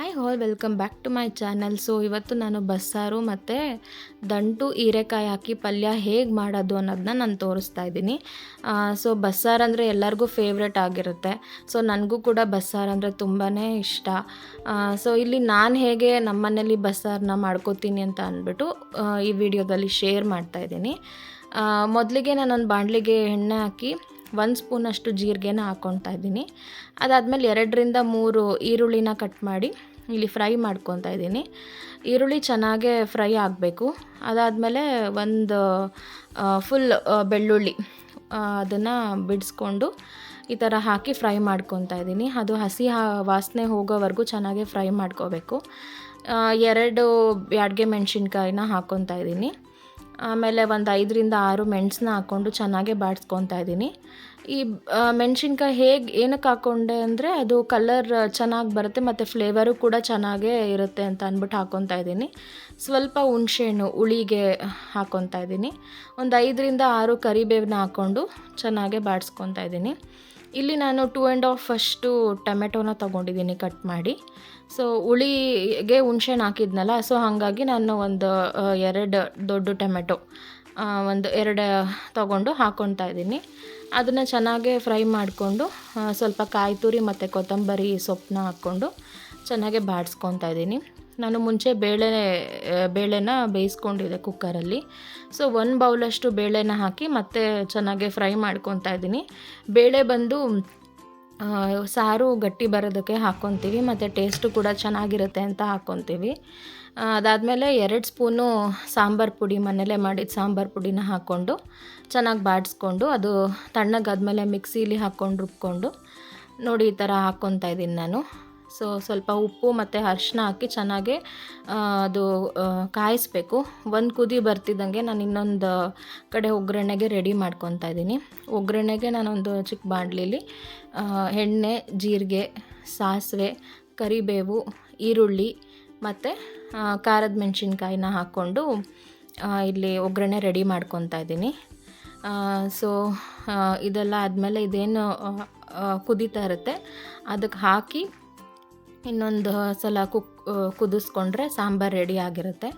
Hi all welcome back to my channel so ಇವತ್ತು ನಾನು ಬಸ್ಸಾರು ಮತ್ತು ದಂಟು ಹೀರೆಕಾಯಿ ಹಾಕಿ ಪಲ್ಯ ಹೇಗೆ ಮಾಡೋದು ಅನ್ನೋದನ್ನ ನಾನು ತೋರಿಸ್ತಾ ಇದ್ದೀನಿ. ಸೊ ಬಸ್ಸಾರು ಅಂದರೆ ಎಲ್ಲರಿಗೂ ಫೇವ್ರೆಟ್ ಆಗಿರುತ್ತೆ. ಸೊ ನನಗೂ ಕೂಡ ಬಸ್ಸಾರು ಅಂದರೆ ತುಂಬಾ ಇಷ್ಟ. ಸೊ ಇಲ್ಲಿ ನಾನು ಹೇಗೆ ನಮ್ಮ ಮನೇಲಿ ಬಸ್ಸಾರನ್ನ ಮಾಡ್ಕೋತೀನಿ ಅಂತ ಅಂದ್ಬಿಟ್ಟು ಈ ವಿಡಿಯೋದಲ್ಲಿ ಶೇರ್ ಮಾಡ್ತಾ ಇದ್ದೀನಿ. ಮೊದಲಿಗೆ ನಾನೊಂದು ಬಾಣಲಿಗೆ ಎಣ್ಣೆ ಹಾಕಿ ಒಂದು ಸ್ಪೂನಷ್ಟು ಜೀರಿಗೆನ ಹಾಕ್ಕೊತಾ ಇದ್ದೀನಿ. ಅದಾದಮೇಲೆ ಎರಡರಿಂದ ಮೂರು ಈರುಳ್ಳಿನ ಕಟ್ ಮಾಡಿ ಇಲ್ಲಿ ಫ್ರೈ ಮಾಡ್ಕೊತಾ ಇದ್ದೀನಿ. ಈರುಳ್ಳಿ ಚೆನ್ನಾಗೇ ಫ್ರೈ ಆಗಬೇಕು. ಅದಾದಮೇಲೆ ಒಂದು ಫುಲ್ ಬೆಳ್ಳುಳ್ಳಿ ಅದನ್ನು ಬಿಡಿಸ್ಕೊಂಡು ಈ ಥರ ಹಾಕಿ ಫ್ರೈ ಮಾಡ್ಕೊತಾ ಇದ್ದೀನಿ. ಅದು ಹಸಿ ವಾಸನೆ ಹೋಗೋವರೆಗೂ ಚೆನ್ನಾಗೆ ಫ್ರೈ ಮಾಡ್ಕೋಬೇಕು ಎರಡು ಬ್ಯಾಡ್ಗೆ ಮೆಣಸಿನ್ಕಾಯಿನ ಹಾಕ್ಕೊತಾ ಇದ್ದೀನಿ. ಆಮೇಲೆ ಒಂದು ಐದರಿಂದ ಆರು ಮೆಣಸನ್ನ ಹಾಕ್ಕೊಂಡು ಚೆನ್ನಾಗೆ ಬಾಡಿಸ್ಕೊತಾ ಇದ್ದೀನಿ. ಈ ಮೆಣಸಿನ್ಕಾಯಿ ಹೇಗೆ ಏನಕ್ಕೆ ಹಾಕ್ಕೊಂಡೆ ಅಂದರೆ ಅದು ಕಲರ್ ಚೆನ್ನಾಗಿ ಬರುತ್ತೆ ಮತ್ತು ಫ್ಲೇವರು ಕೂಡ ಚೆನ್ನಾಗೇ ಇರುತ್ತೆ ಅಂತ ಅಂದ್ಬಿಟ್ಟು ಹಾಕ್ಕೊತಾ ಇದ್ದೀನಿ. ಸ್ವಲ್ಪ ಹುಣಸೆಹಣ್ಣು, ಹುಳಿಗೆ ಹಾಕ್ಕೊತಾ ಇದ್ದೀನಿ. ಒಂದು ಐದರಿಂದ ಆರು ಕರಿಬೇವನ್ನ ಹಾಕ್ಕೊಂಡು ಚೆನ್ನಾಗೆ ಬಾಡಿಸ್ಕೊತಾ ಇದ್ದೀನಿ. ಇಲ್ಲಿ ನಾನು ಟೂ ಆ್ಯಂಡ್ ಹಾಫ್ ಫಸ್ಟು ಟೊಮೆಟೊನ ತೊಗೊಂಡಿದ್ದೀನಿ ಕಟ್ ಮಾಡಿ. ಸೊ ಹುಳಿಗೆ ಹುಣ್ಸೆಹಣ್ಣು ಹಾಕಿದ್ನಲ್ಲ ಸೊ ಹಾಗಾಗಿ ನಾನು ಒಂದು ಎರಡು ದೊಡ್ಡ ಟೊಮೆಟೊ ಒಂದು ಎರಡು ತೊಗೊಂಡು ಹಾಕ್ಕೊತಾ ಇದ್ದೀನಿ. ಅದನ್ನು ಚೆನ್ನಾಗೆ ಫ್ರೈ ಮಾಡಿಕೊಂಡು ಸ್ವಲ್ಪ ಕಾಯಿ ತುರಿ ಮತ್ತು ಕೊತ್ತಂಬರಿ ಸೊಪ್ಪನ್ನ ಹಾಕ್ಕೊಂಡು ಚೆನ್ನಾಗೆ ಬಾಡಿಸ್ಕೊತಾ ಇದ್ದೀನಿ. ನಾನು ಮುಂಚೆ ಬೇಳೆ ಬೇಳೆನ ಬೇಯಿಸ್ಕೊಂಡಿದ್ದೆ ಕುಕ್ಕರಲ್ಲಿ. ಸೊ, ಒಂದು ಬೌಲಷ್ಟು ಬೇಳೆನ ಹಾಕಿ ಮತ್ತೆ ಚೆನ್ನಾಗಿ ಫ್ರೈ ಮಾಡ್ಕೊತಾ ಇದ್ದೀನಿ. ಬೇಳೆ ಬಂದು ಸಾರು ಗಟ್ಟಿ ಬರೋದಕ್ಕೆ ಹಾಕ್ಕೊತೀವಿ ಮತ್ತು ಟೇಸ್ಟು ಕೂಡ ಚೆನ್ನಾಗಿರುತ್ತೆ ಅಂತ ಹಾಕ್ಕೊತೀವಿ ಅದಾದಮೇಲೆ ಎರಡು ಸ್ಪೂನು ಸಾಂಬಾರು ಪುಡಿ ಮನೇಲೇ ಮಾಡಿದ ಸಾಂಬಾರು ಪುಡಿನ ಹಾಕ್ಕೊಂಡು, ಚೆನ್ನಾಗಿ ಬಾಡಿಸ್ಕೊಂಡು, ಅದು ತಣ್ಣಗಾದ್ಮೇಲೆ ಮಿಕ್ಸಿಲಿ ಹಾಕ್ಕೊಂಡು ರುಬ್ಕೊಂಡು, ನೋಡಿ ಈ ಥರ ಹಾಕ್ಕೊತಾ ಇದ್ದೀನಿ ನಾನು. ಸೊ ಸ್ವಲ್ಪ ಉಪ್ಪು ಮತ್ತು ಅರಿಶಿನ ಹಾಕಿ ಚೆನ್ನಾಗಿ ಅದು ಕಾಯಿಸ್ಬೇಕು. ಒಂದು ಕುದಿ ಬರ್ತಿದ್ದಂಗೆ ನಾನು ಇನ್ನೊಂದು ಕಡೆ ಒಗ್ಗರಣೆಗೆ ರೆಡಿ ಮಾಡ್ಕೊತಾ ಇದ್ದೀನಿ. ಒಗ್ಗರಣೆಗೆ ನಾನೊಂದು ಚಿಕ್ಕ ಬಾಣಲಿಲಿ ಎಣ್ಣೆ, ಜೀರಿಗೆ, ಸಾಸಿವೆ, ಕರಿಬೇವು, ಈರುಳ್ಳಿ ಮತ್ತು ಖಾರದ ಮೆಣಸಿನ್ಕಾಯಿನ ಹಾಕ್ಕೊಂಡು ಇಲ್ಲಿ ಒಗ್ಗರಣೆ ರೆಡಿ ಮಾಡ್ಕೊತಾ ಇದ್ದೀನಿ. ಸೊ ಇದೆಲ್ಲ ಆದಮೇಲೆ ಇದೇನು ಕುದೀತಾ ಇರುತ್ತೆ. ಅದಕ್ಕೆ ಹಾಕಿ ಇನ್ನೊಂದು ಸಲ ಕುಕ್ ಕುದಿಸ್ಕೊಂಡ್ರೆ ಸಾಂಬಾರು ರೆಡಿ ಆಗಿರುತ್ತೆ.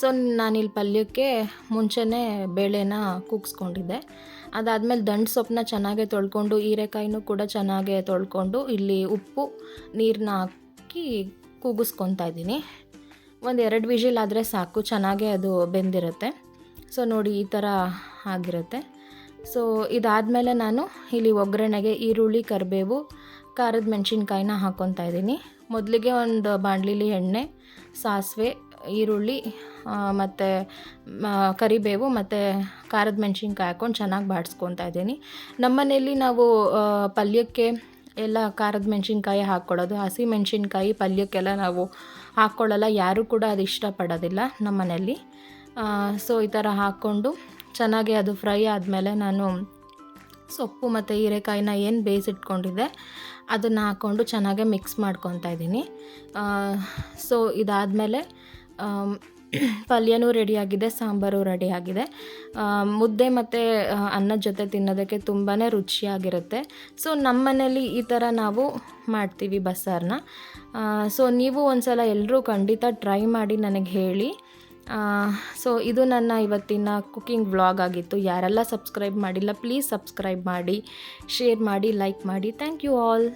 ಸೊ, ನಾನಿಲ್ಲಿ ಪಲ್ಯಕ್ಕೆ ಮುಂಚೆನೇ ಬೇಳೆನ ಕೂಗಿಸ್ಕೊಂಡಿದ್ದೆ ಅದಾದಮೇಲೆ ದಂಡು ಸೊಪ್ಪನ್ನ ಚೆನ್ನಾಗೆ ತೊಳ್ಕೊಂಡು, ಹೀರೆಕಾಯಿನೂ ಕೂಡ ಚೆನ್ನಾಗೆ ತೊಳ್ಕೊಂಡು, ಇಲ್ಲಿ ಉಪ್ಪು ನೀರನ್ನ ಹಾಕಿ ಕೂಗಿಸ್ಕೊತಾ ಇದ್ದೀನಿ. ಒಂದು ಎರಡು ವಿಜಿಲ್ ಆದರೆ ಸಾಕು, ಚೆನ್ನಾಗೆ ಅದು ಬೆಂದಿರುತ್ತೆ. ಸೊ, ನೋಡಿ, ಈ ಥರ ಆಗಿರುತ್ತೆ. ಸೊ, ಇದಾದಮೇಲೆ ನಾನು ಇಲ್ಲಿ ಒಗ್ಗರಣೆಗೆ ಈರುಳ್ಳಿ, ಕರಿಬೇವು ಖಾರದ ಮೆಣಸಿನ್ಕಾಯಿನ ಹಾಕ್ಕೊತಾ ಇದ್ದೀನಿ. ಮೊದಲಿಗೆ ಒಂದು ಬಾಣಲಿಲಿ ಎಣ್ಣೆ, ಸಾಸಿವೆ, ಈರುಳ್ಳಿ ಮತ್ತು ಕರಿಬೇವು ಮತ್ತು ಖಾರದ ಮೆಣಸಿನ್ಕಾಯಿ ಹಾಕ್ಕೊಂಡು ಚೆನ್ನಾಗಿ ಬಾಡಿಸ್ಕೊತಾ ಇದ್ದೀನಿ. ನಮ್ಮನೆಯಲ್ಲಿ ನಾವು ಪಲ್ಯಕ್ಕೆ ಎಲ್ಲ ಖಾರದ ಮೆಣಸಿನ್ಕಾಯಿ ಹಾಕ್ಕೊಳ್ಳೋದು ಹಸಿ ಮೆಣಸಿನ್ಕಾಯಿ ಪಲ್ಯಕ್ಕೆಲ್ಲ ನಾವು ಹಾಕ್ಕೊಳ್ಳಲ್ಲ, ಯಾರೂ ಕೂಡ ಅದು ಇಷ್ಟಪಡೋದಿಲ್ಲ ನಮ್ಮನೆಯಲ್ಲಿ ಸೊ, ಈ ಥರ ಹಾಕ್ಕೊಂಡು ಚೆನ್ನಾಗಿ ಅದು ಫ್ರೈ ಆದಮೇಲೆ ನಾನು ಸೊಪ್ಪು ಮತ್ತು ಹೀರೆಕಾಯಿನ ಏನು ಬೇಯಿಸಿಟ್ಕೊಂಡಿದ್ದೆ ಅದನ್ನು ಹಾಕ್ಕೊಂಡು ಚೆನ್ನಾಗೆ ಮಿಕ್ಸ್ ಮಾಡ್ಕೊತಾ ಇದ್ದೀನಿ. ಸೊ ಇದಾದಮೇಲೆ ಪಲ್ಯನೂ ರೆಡಿಯಾಗಿದೆ ಸಾಂಬಾರು ರೆಡಿಯಾಗಿದೆ ಮುದ್ದೆ ಮತ್ತು ಅನ್ನದ ಜೊತೆ ತಿನ್ನೋದಕ್ಕೆ ತುಂಬಾ ರುಚಿಯಾಗಿರುತ್ತೆ. ಸೊ ನಮ್ಮ ಮನೇಲಿ ಈ ಥರ ನಾವು ಮಾಡ್ತೀವಿ ಬಸ್ಸಾರನ್ನ ಸೊ ನೀವು ಒಂದ್ಸಲ ಎಲ್ಲರೂ ಖಂಡಿತ ಟ್ರೈ ಮಾಡಿ ನನಗೆ ಹೇಳಿ. ಸೊ ಇದು ನನ್ನ ಇವತ್ತಿನ ಕುಕ್ಕಿಂಗ್ ವ್ಲಾಗ್ ಆಗಿತ್ತು. ಯಾರೆಲ್ಲ ಸಬ್ಸ್ಕ್ರೈಬ್ ಮಾಡಿಲ್ಲ ಪ್ಲೀಸ್ ಸಬ್ಸ್ಕ್ರೈಬ್ ಮಾಡಿ ಶೇರ್ ಮಾಡಿ ಲೈಕ್ ಮಾಡಿ. Thank you all